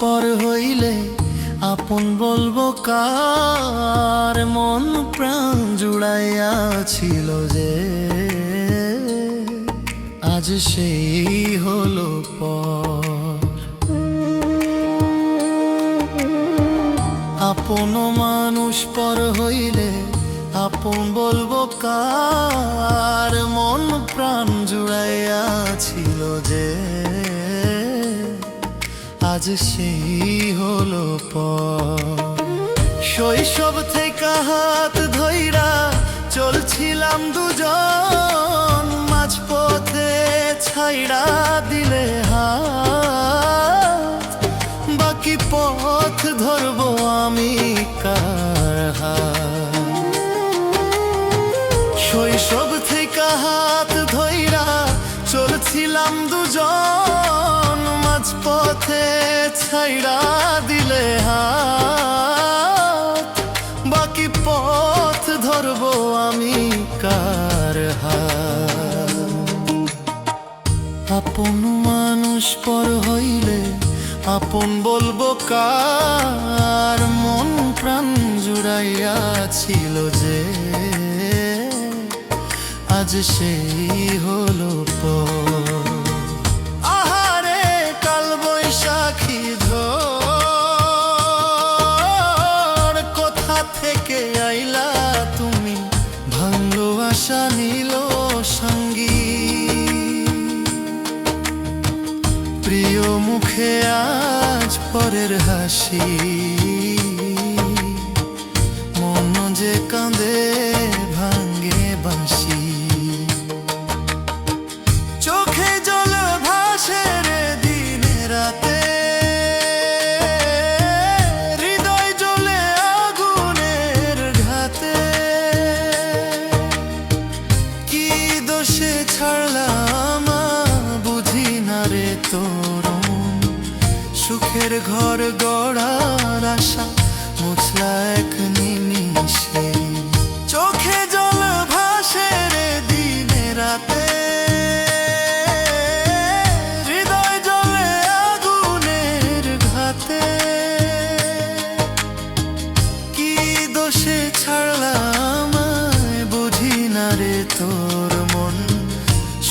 পর হইলে আপন বলব কার মন প্রাণ জুড়াইয়া ছিল যে। আজ সেই হলো পর। আপন মানুষ পর হইলে আপন বলব কার মন প্রাণ জুড়াইয়া ছিল যে। আজ সেই হলো প শৈশব থেকে হাত ধৈরা চলছিলাম দুজন মাঝ পথে ছাইড়া দিলে হাত। বাকি পথ ধরবো ছাইড়া দিলে হাত, বাকি পথ ধরবো আমি কার আপন মানুষ পর হইলে আপন বলব কার মন প্রাণ জুড়াইয়া ছিল যে, আজ সেই হলো পর। নিল সঙ্গী। প্রিয় মুখে আজ পরের হাসি। মন যে কাঁদে দোষে ছাড়লাম বুঝি না রে তোর সুখের ঘর গড়ার আশা মুছলা এক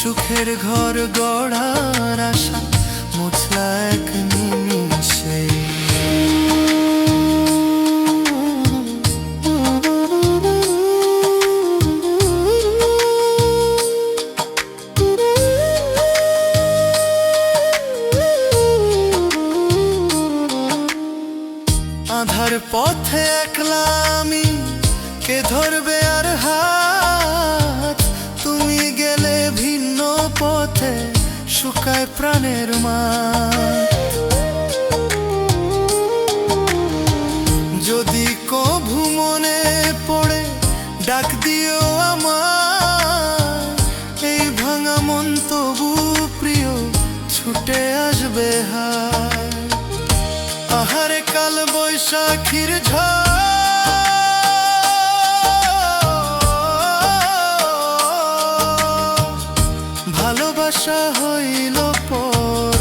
সুখের ঘর গড়ার আশা, মুছলা এক নিমিষে। আধার পথে একলা আমি, কে ধরবে আর হাত পথে শুকায় প্রাণের মা যদি কভু মনে পড়ে, ডাক দিও আমার এই ভাঙা মন তবু প্রিয়, ছুটে আসবে হায়। আহারে কাল বৈশাখীর ঝড়। ভালোবাসা হইল পর।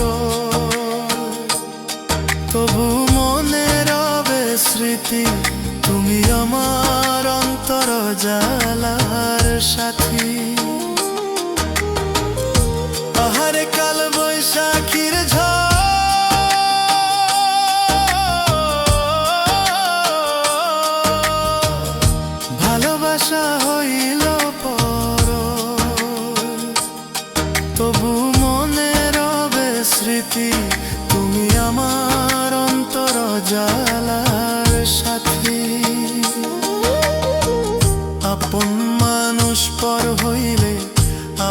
তবু মনে রবে স্মৃতি তুমি আমার অন্তর জালার সাথী। আহারে কাল বৈশাখীর স্মৃতি তুমি আমার অন্তর জালার সাথী। আপন মানুষ পর হইলে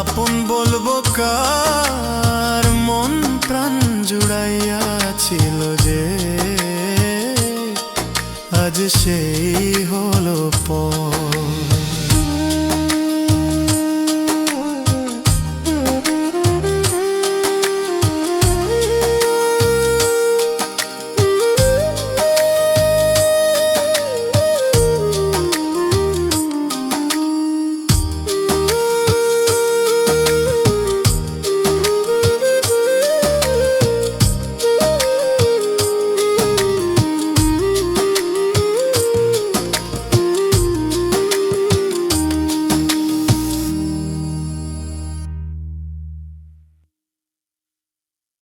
আপন বলব কার? মন প্রাণ জুড়াইয়া ছিল যে। আজ সেই হলো পর